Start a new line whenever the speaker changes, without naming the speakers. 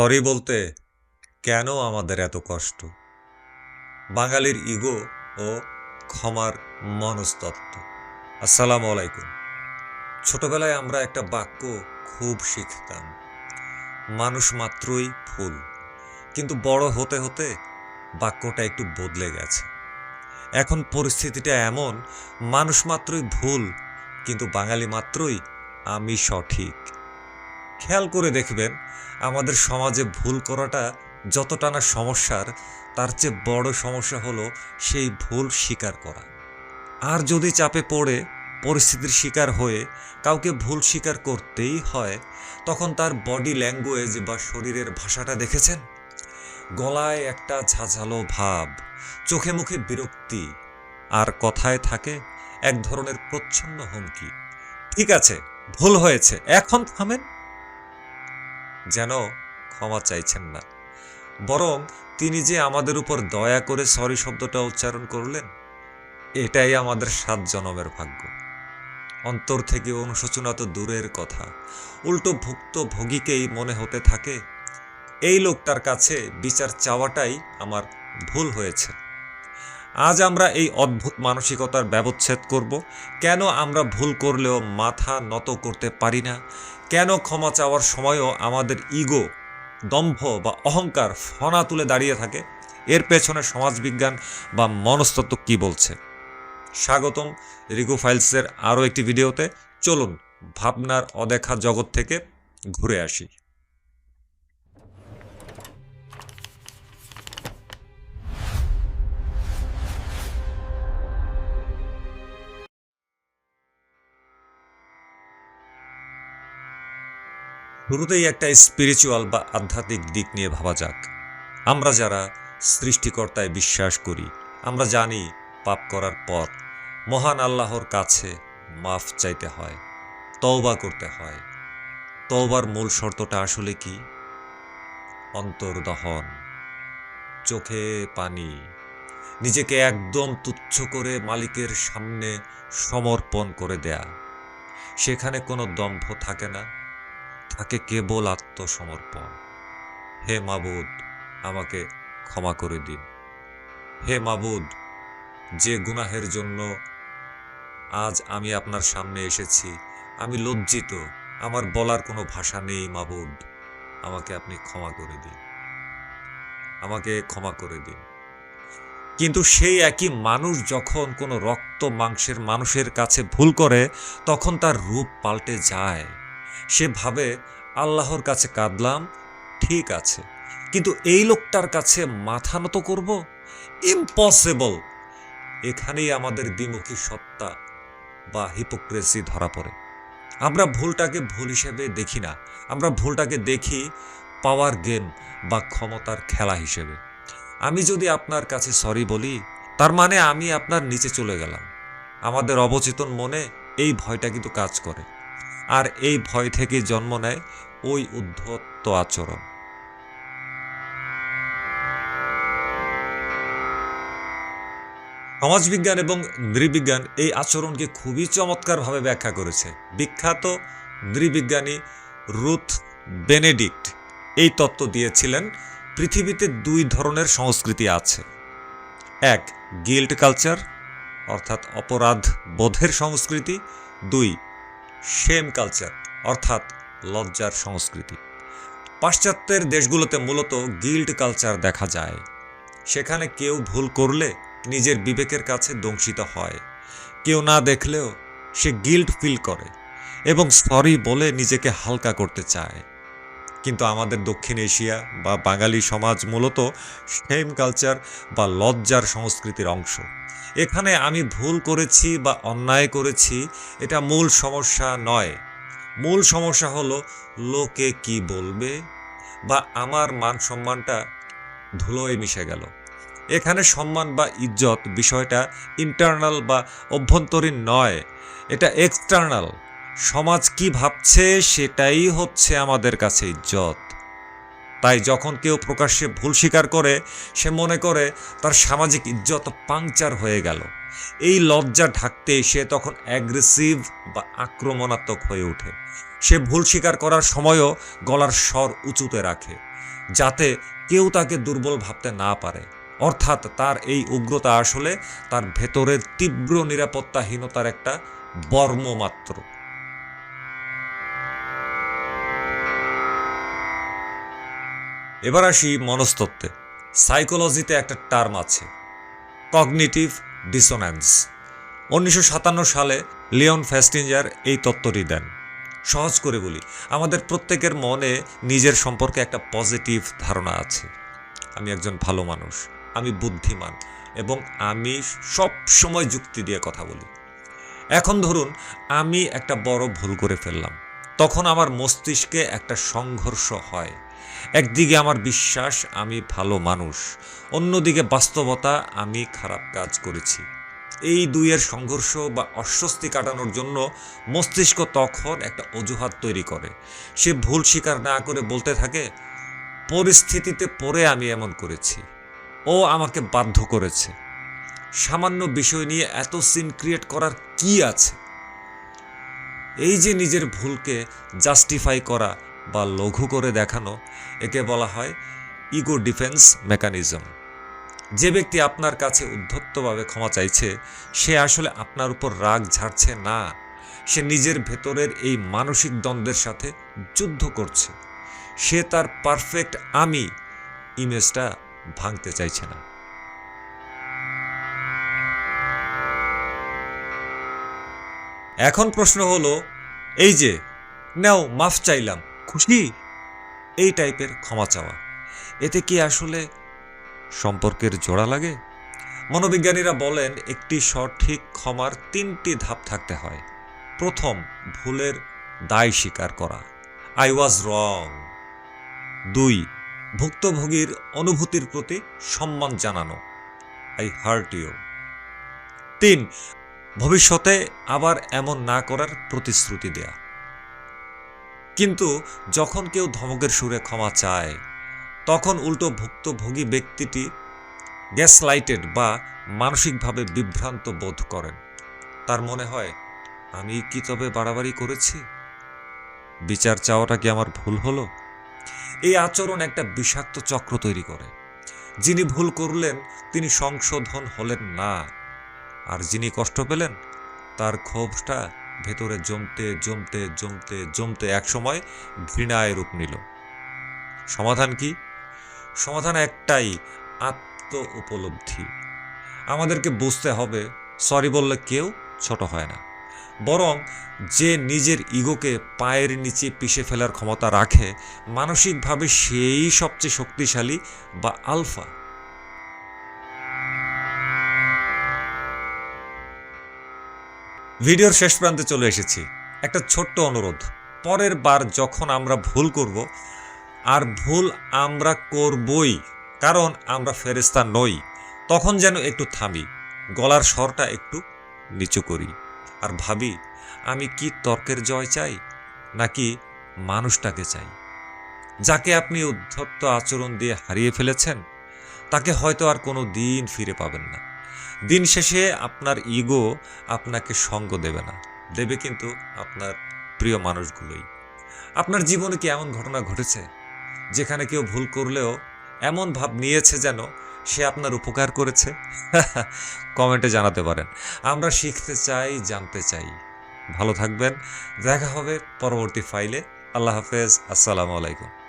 Sorry বলতে কেন আমাদের এত কষ্ট? বাঙালির ইগো ও ক্ষমার মনস্তত্ত্ব। আসসালামু আলাইকুম। ছোটবেলায় আমরা একটা বাক্য খুব শিখতাম, মানুষ মাত্রই ফুল। কিন্তু বড় হতে হতে বাক্যটা একটু বদলে গেছে। এখন পরিস্থিতিটা এমন, মানুষ মাত্রই ভুল, কিন্তু বাঙালি মাত্রই আমি সঠিক। খেয়াল করে দেখবেন, আমাদের সমাজে ভুল করাটা যতটা না সমস্যার, তার চেয়ে বড় সমস্যা হলো সেই ভুল স্বীকার করা। আর যদি চাপে পড়ে, পরিস্থিতির শিকার হয়ে কাউকে ভুল স্বীকার করতেই হয়, তখন তার বডি ল্যাঙ্গুয়েজ বা শরীরের ভাষাটা দেখেছেন? গলায় একটা ঝাঝালো ভাব, চোখে মুখে বিরক্তি, আর কথায় থাকে এক ধরনের প্রচ্ছন্ন হুমকি। ঠিক আছে, ভুল হয়েছে, এখন থামেন। যেন ক্ষমা চাইছেন না। বরং তিনি যে আমাদের উপর দয়া করে সরি শব্দটা উচ্চারণ করলেন, এটাই আমাদের সাত জনমের ভাগ্য। অন্তর থেকে অনুশোচনা তো দূরের কথা। উল্টো ভুক্ত ভোগীকেই মনে হতে থাকে, এই লোকটার কাছে বিচার চাওয়াটাই আমার ভুল হয়েছে। আজ আমরা এই অদ্ভুত মানসিকতার ব্যবচ্ছেদ করব। কেন আমরা ভুল করলেও মাথা নত করতে পারি না? কেন ক্ষমা চাওয়ার সময়ও আমাদের ইগো, দম্ভ বা অহংকার ফনা তুলে দাঁড়িয়ে থাকে? এর পেছনে সমাজবিজ্ঞান বা মনস্তত্ত্ব কি বলছে? স্বাগতম রিগু ফাইলসের আরও একটি ভিডিওতে। চলুন ভাবনার অদেখা জগৎ থেকে ঘুরে আসি। শুরুতেই একটা স্পিরিচুয়াল বা আধ্যাত্মিক দিক নিয়ে ভাবা যাক। আমরা যারা সৃষ্টিকর্তায় বিশ্বাস করি, আমরা জানি পাপ করার পর মহান আল্লাহর কাছে মাফ চাইতে হয়, তওবা করতে হয়। তওবার মূল শর্তটা আসলে কি? অন্তর্দহন, চোখে পানি, নিজেকে একদম তুচ্ছ করে মালিকের সামনে সমর্পণ করে দেয়া। সেখানে কোনো দম্ভ থাকে না। থাকে কেবল আত্মসমর্পণ। হে মাবুদ, আমাকে ক্ষমা করে দিন। হে মাবুদ, যে গুনাহের জন্য আজ আমি আপনার সামনে এসেছি, আমি লজ্জিত, আমার বলার কোনো ভাষা নেই মাবুদ, আমাকে আপনি ক্ষমা করে দিন। আমাকে ক্ষমা করে দিন। কিন্তু সেই একই মানুষ যখন কোনো রক্ত মাংসের মানুষের কাছে ভুল করে, তখন তার রূপ পাল্টে যায়। সে ভাবে, আল্লাহর কাছে কাঁদলাম, ঠিক আছে। কিন্তু এই লোকটার কাছে মাথা নত করব? ইম্পসিবল! এখানেই আমাদের দ্বিমুখী সত্তা বা হিপোক্রেসি ধরা পড়ে। আমরা ভুলটাকে ভুল হিসেবে দেখি না। আমরা ভুলটাকে দেখি পাওয়ার গেম বা ক্ষমতার খেলা হিসেবে। আমি যদি আপনার কাছে সরি বলি, তার মানে আমি আপনার নিচে চলে গেলাম। আমাদের অবচেতন মনে এই ভয়টা কিন্তু কাজ করে। আর এই ভয় থেকে জন্ম নেয় ওই উদ্ধত্ত আচরণ। সমাজবিজ্ঞান এবং নৃবিজ্ঞান এই আচরণকে খুবই চমৎকারভাবে ব্যাখ্যা করেছে। বিখ্যাত নৃবিজ্ঞানী রুথ বেনেডিক্ট এই তত্ত্ব দিয়েছিলেন, পৃথিবীতে দুই ধরনের সংস্কৃতি আছে। এক গিল্ড কালচার, অর্থাৎ অপরাধ বোধের সংস্কৃতি। দুই শেম কালচার অর্থাৎ লজ্জার সংস্কৃতি। পাশ্চাত্যের দেশগুলোতে মূলত গিল্ড কালচার দেখা যায়। সেখানে কেউ ভুল করলে নিজের বিবেকের কাছে দংশিত হয়। কেউ না দেখলেও সে গিল্ড ফিল করে এবং সরি বলে নিজেকে হালকা করতে চায়। কিন্তু আমাদের দক্ষিণ এশিয়া বা বাঙালি সমাজ মূলত সেম কালচার বা লজ্জার সংস্কৃতির অংশ। এখানে আমি ভুল করেছি বা অন্যায় করেছি, এটা মূল সমস্যা নয়। মূল সমস্যা হলো, লোকে কি বলবে বা আমার মান সম্মানটা ধুলোয় মিশে গেল। এখানে সম্মান বা ইজ্জত বিষয়টা ইন্টারনাল বা অভ্যন্তরীণ নয়, এটা এক্সটার্নাল সমাজ কি ভাবছে সেটাই হচ্ছে আমাদের কাছে ইজ্জত। তাই যখন কেউ প্রকাশ্যে ভুল স্বীকার করে, সে মনে করে তার সামাজিক ইজ্জত পাংচার হয়ে গেল। এই লজ্জা ঢাকতে সে তখন অ্যাগ্রেসিভ বা আক্রমণাত্মক হয়ে ওঠে। সে ভুল স্বীকার করার সময়ও গলার স্বর উঁচুতে রাখে, যাতে কেউ তাকে দুর্বল ভাবতে না পারে। অর্থাৎ তার এই উগ্রতা আসলে তার ভেতরের তীব্র নিরাপত্তাহীনতার একটা বর্ম মাত্র এবার আসি মনস্তত্ত্বে। সাইকোলজিতে একটা টার্ম আছে, কগনিটিভ ডিসোন্যান্স উনিশশো সাতান্ন সালে লিওন ফ্যাস্টিঞ্জার এই তত্ত্বটি দেন। সহজ করে বলি, আমাদের প্রত্যেকের মনে নিজের সম্পর্কে একটা পজিটিভ ধারণা আছে। আমি একজন ভালো মানুষ, আমি বুদ্ধিমান এবং আমি সব সময় যুক্তি দিয়ে কথা বলি। এখন ধরুন, আমি একটা বড় ভুল করে ফেললাম। তখন আমার মস্তিষ্কে একটা সংঘর্ষ হয়। একদিকে আমার বিশ্বাস, আমি ভালো মানুষ। অন্যদিকে বাস্তবতা, আমি খারাপ কাজ করেছি। এই দুইয়ের সংঘর্ষ বা অস্বস্তি কাটানোর জন্য মস্তিষ্ক তখন একটা অজুহাত তৈরি করে। সে ভুল স্বীকার না করে বলতে থাকে, পরিস্থিতিতে পড়ে আমি এমন করেছি। ও আমাকে বাধ্য করেছে। সামান্য বিষয় নিয়ে এত সিন ক্রিয়েট করার কি আছে? এই যে নিজের ভুলকে জাস্টিফাই করা বা লঘু করে দেখানো, একে বলা হয় ইগো ডিফেন্স মেকানিজম যে ব্যক্তি আপনার কাছে উদ্ধত্তভাবে ক্ষমা চাইছে, সে আসলে আপনার উপর রাগ ঝাড়ছে না। সে নিজের ভেতরের এই মানসিক দ্বন্দ্বের সাথে যুদ্ধ করছে। সে তার পারফেক্ট আমি ইমেজটা ভাঙতে চাইছে না। এখন প্রশ্ন হলো, এই যে, নাও, মাফ চাইলাম, খুশি? এই টাইপের ক্ষমা চাওয়া। এতে কি আসলে সম্পর্কের জোড়া লাগে? মনোবিজ্ঞানীরা বলেন, একটি সঠিক ক্ষমার তিনটি ধাপ থাকতে হয়। প্রথম, ভুলের দায় স্বীকার করা। আই ওয়াজ রং দুই, ভুক্তভোগীর অনুভূতির প্রতি সম্মান জানানো। আই হার্ট ইউ তিন ভবিষ্যতে আবার এমন না করার প্রতিশ্রুতি দেয়া। কিন্তু যখন কেউ ধমকের সুরে ক্ষমা চায়, তখন উল্টো ভুক্তভোগী ব্যক্তিটি গ্যাস লাইটেড বা মানসিকভাবে বিভ্রান্ত বোধ করেন। তার মনে হয়, আমি কি তবে বাড়াবাড়ি করেছি? বিচার চাওয়াটা কি আমার ভুল হলো? এই আচরণ একটা বিষাক্ত চক্র তৈরি করে। যিনি ভুল করলেন, তিনি সংশোধন হলেন না। আর যিনি কষ্ট পেলেন, তার ক্ষোভটা ভেতরে জমতে জমতে জমতে জমতে একসময় ঘৃণায় রূপ নিল। সমাধান কি? সমাধান একটাই, আত্ম উপলব্ধি। আমাদেরকে বুঝতে হবে, সরি বললে কেউ ছোট হয় না। বরং যে নিজের ইগোকে পায়ের নিচে পিষে ফেলার ক্ষমতা রাখে, মানসিকভাবে সেই সবচেয়ে শক্তিশালী বা আলফা। ভিডিওর শেষ প্রান্তে চলে এসেছি। একটা ছোট্ট অনুরোধ। পরের বার যখন আমরা ভুল করব, আর ভুল আমরা করবই, কারণ আমরা ফেরেস্তা নই, তখন যেন একটু থামি, গলার স্বরটা একটু নিচু করি। আর ভাবি, আমি কি তর্কের জয় চাই, নাকি মানুষটাকে চাই? যাকে আপনি উদ্ধত্ত আচরণ দিয়ে হারিয়ে ফেলেছেন, তাকে হয়তো আর কোনো দিন ফিরে পাবেন না। দিন শেষে আপনার ইগো আপনাকে সঙ্গ দেবে না। দেবে কিন্তু আপনার প্রিয় মানুষগুলোই। আপনার জীবনে কি এমন ঘটনা ঘটেছে? যেখানে কেউ ভুল করলেও এমন ভাব নিয়েছে যেন সে আপনার উপকার করেছে? কমেন্টে জানাতে পারেন। আমরা শিখতে চাই, জানতে চাই। ভালো থাকবেন। দেখা হবে পরবর্তী ফাইলে আল্লাহ হাফেজ। আসসালামু আলাইকুম।